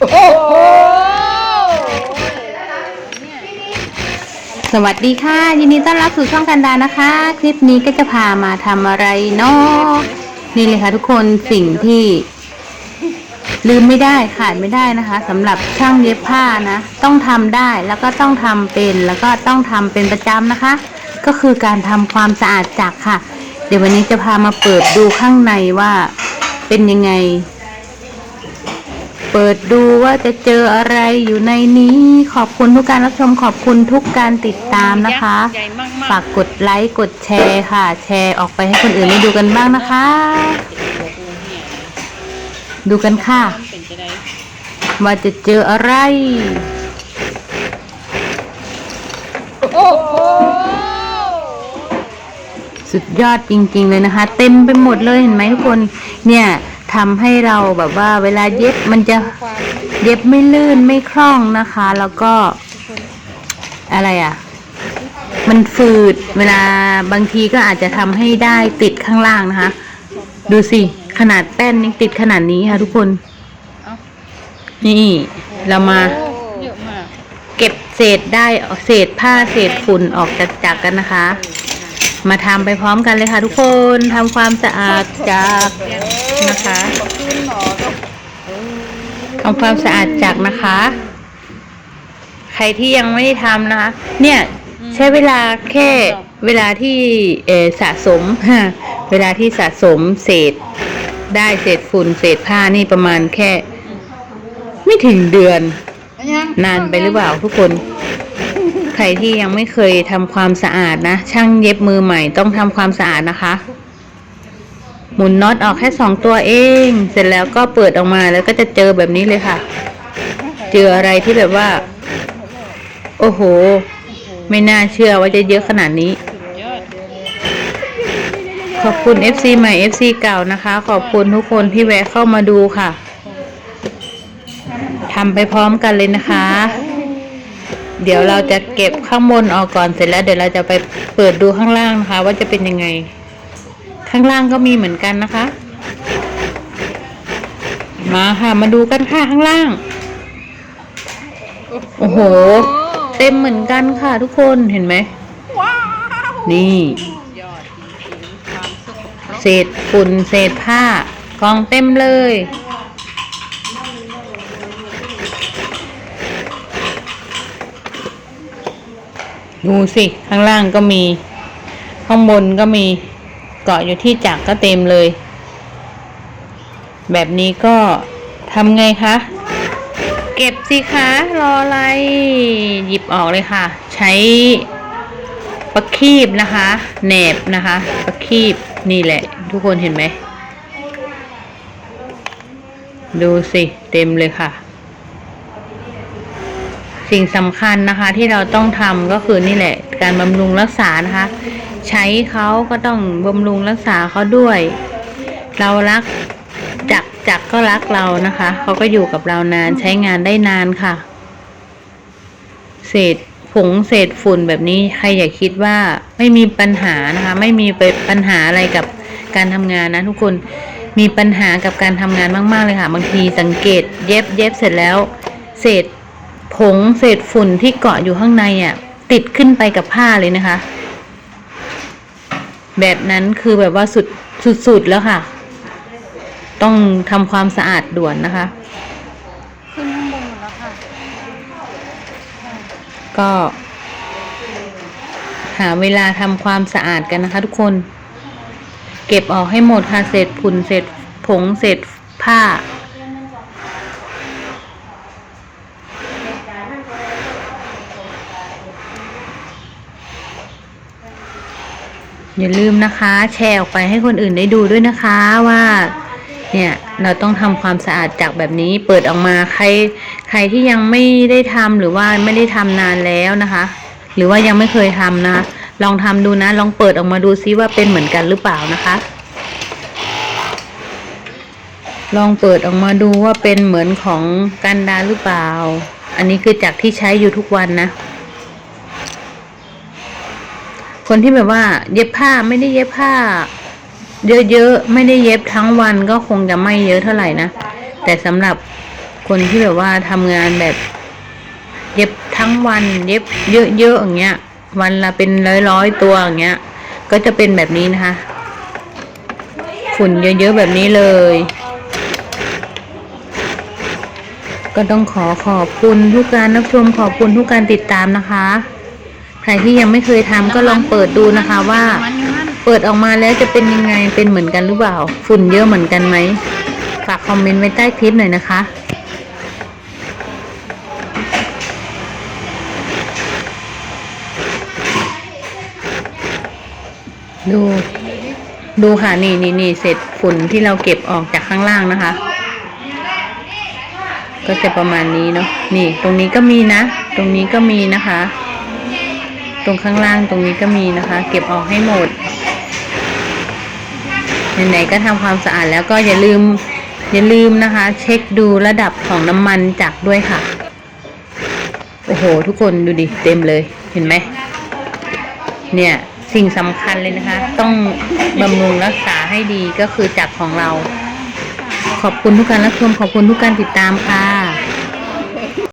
โอ้โหสวัสดีค่ะ ยินดีต้อนรับสู่ช่องกันดานะคะ คลิปนี้ก็จะพามาทำอะไรเนาะนี่เลยค่ะทุกคนสิ่งที่ ลืมไม่ได้ขาดไม่ได้นะคะสำหรับช่างเย็บผ้านะ ต้องทำได้แล้วก็ต้องทำเป็นแล้วก็ต้องทำเป็นประจำนะคะ ก็คือการทำความสะอาดจักรค่ะ เดี๋ยววันนี้จะพามาเปิดดูข้างในว่าเป็นยังไง เปิดดูว่าจะเจออะไรอยู่ในนี้ ขอบคุณทุกการรับชมขอบคุณทุกการติดตามนะคะ ใหญ่มากฝากกดไลค์กดแชร์ค่ะ แชร์ออกไปให้คนอื่นได้ดูกันบ้างนะคะ ดูกันค่ะๆเป็นจะได้ว่าจะเจออะไร โอ้โหสุดยอดจริงๆเลยนะคะ เต็มไปหมดเลยเห็นไหมทุกคน เนี่ย ทำให้เราแบบว่าเวลาเย็บมันจะเย็บไม่ลื่นไม่คล่องนะคะ แล้วก็อะไรอะ มันฝืดเวลาบางทีก็อาจจะทำให้ได้ติดข้างล่างนะคะ ดูสิขนาดแป้นยังติดขนาดนี้ค่ะทุกคน นี่เรามาเกเก็บเศษได้เศษผ้าเศษฝุ่นออกจากจักรกันนะคะ มาทำไปพร้อมกันเลยค่ะทุกคนทำความสะอาดจักร นะคะขึ้นหนอก็ทำความสะอาดจักรนะคะ ใครที่ยังไม่ได้ทำนะคะ เนี่ยใช้เวลาแค่เวลาที่เออสะสม เวลาที่สะสมเศษได้เศษฝุ่นเศษผ้านี่ประมาณแค่ ไม่ถึงเดือนอันยังนานไปหรือเปล่าทุกคน ใครที่ยังไม่เคยทำความสะอาดนะ ช่างเย็บมือใหม่ต้องทำความสะอาดนะคะห มุนน็อตออกแค่สองตัวเอง เสร็จแล้วก็เปิดออกมาแล้วก็จะเจอแบบนี้เลยค่ะ เจออะไรที่แบบว่า โอ้โห ไม่น่าเชื่อว่าจะเยอะขนาดนี้ ขอบคุณ FC ใหม่ FC เก่านะคะ ขอบคุณทุกคนที่แวะเข้ามาดูค่ะทำไปพร้อมกันเลยนะคะ เดี๋ยวเราจะเก็บข้างบนออกก่อนเสร็จแล้ว เดี๋ยวเราจะไปเปิดดูข้างล่างนะคะ ว่าจะเป็นยังไง ข้างล่างก็มีเหมือนกันนะคะ มาค่ะมาดูกันค่ะข้างล่าง โอ้โห เต็มเหมือนกันค่ะทุกคนเห็นไหม นี่เศษฝุ่นเศษผ้ากองเต็มเลย ดูสิ ข้างล่างก็มี ข้างบนก็มี เกาะอยู่ที่จักรก็เต็มเลย แบบนี้ก็ทำไงคะ เก็บสิคะ รออะไร หยิบออกเลยค่ะ ใช้ประคีบนะคะแหนบนะคะประคีบนี่แหละ ทุกคนเห็นไหม ดูสิเต็มเลยค่ะ สิ่งสำคัญนะคะที่เราต้องทำก็คือนี่แหละ การบำรุงรักษานะคะ ใช้เขาก็ต้องบำรุงรักษาเขาด้วย เรารักจักจักก็รักเรานะคะ เขาก็อยู่กับเรานานใช้งานได้นานค่ะ เศษผงเศษฝุ่นแบบนี้ใครอย่าคิดว่าไม่มีปัญหานะคะ ไม่มีปัญหาอะไรกับการทำงานนะทุกคนมีปัญหากับการทำงานมาก ๆ เลยค่ะ บางทีสังเกตเย็บเย็บเสร็จแล้ว เศษผงเศษฝุ่นที่เกาะอยู่ข้างในอะติดขึ้นไปกับผ้าเลยนะคะ แบบนั้นคือแบบว่าสุดสุดๆแล้วค่ะ ต้องทำความสะอาดด่วนนะคะ ขึ้นข้างบนหมดแล้วค่ะ ก็ หาเวลาทำความสะอาดกันนะคะ ทุกคน เก็บออกให้หมดค่ะเศษฝุ่นเศษผงเศษผ้า อย่าลืมนะคะ แชร์ออกไปให้คนอื่นได้ดูด้วยนะคะว่าเนี่ยเราต้องทำความสะอาดจากแบบนี้เปิดออกมาใครใครที่ยังไม่ได้ทำหรือว่าไม่ได้ทำนานแล้วนะคะ หรือว่ายังไม่เคยทำนะคะลองทำดูนะ ลองเปิดออกมาดูซิว่าเป็นเหมือนกันหรือเปล่านะคะ ลองเปิดออกมาดูว่าเป็นเหมือนของกันดาหรือเปล่า อันนี้คือจากที่ใช้อยู่ทุกวันนะ คนที่แบบว่า เย็บผ้าไม่ได้เย็บผ้า เยอะๆไม่ได้เย็บทั้งวันก็คงจะไม่เยอะเท่าไหร่นะแต่สำหรับคนที่แบบว่าทำงานแบบ เย็บทั้งวัน เย็บเยอะๆอย่างเงี้ย วันละเป็นร้อยๆตัวอย่างเงี้ย ก็จะเป็นแบบนี้นะคะ ฝุ่นเยอะๆแบบนี้เลยก็ต้องขอขอบคุณทุกการรับชมขอบคุณทุกการติดตามนะคะ ใครที่ยังไม่เคยทำก็ลองเปิดดูนะคะว่ามันอยู่นั่นเปิดออกมาแล้วจะเป็นยังไงเป็นเหมือนกันหรือเปล่า ฝุ่นเยอะเหมือนกันไหมฝากคอมเมนต์ไว้ใต้คลิปหน่อยนะคะ ดู ดูค่ะนี่นี่นี่เสร็จฝุ่นที่เราเก็บออกจากข้างล่างนะคะ ก็จะประมาณนี้เนาะนี่ ตรงนี้ก็มีนะ ตรงนี้ก็มีนะคะ ตรงข้างล่างตรงนี้ก็มีนะคะ เก็บออกให้หมดไหนๆก็ทำความสะอาดแล้วก็อย่าลืมอย่าลืมนะคะ เช็คดูระดับของน้ำมันจักรด้วยค่ะ โอ้โห ทุกคนดูดิเต็มเลยเห็นไหมเนี่ยสิ่งสำคัญเลยนะคะ ต้องบำรุงรักษาให้ดีก็คือจักรของเรา ขอบคุณทุกการรับชมขอบคุณทุกการติดตามค่ะ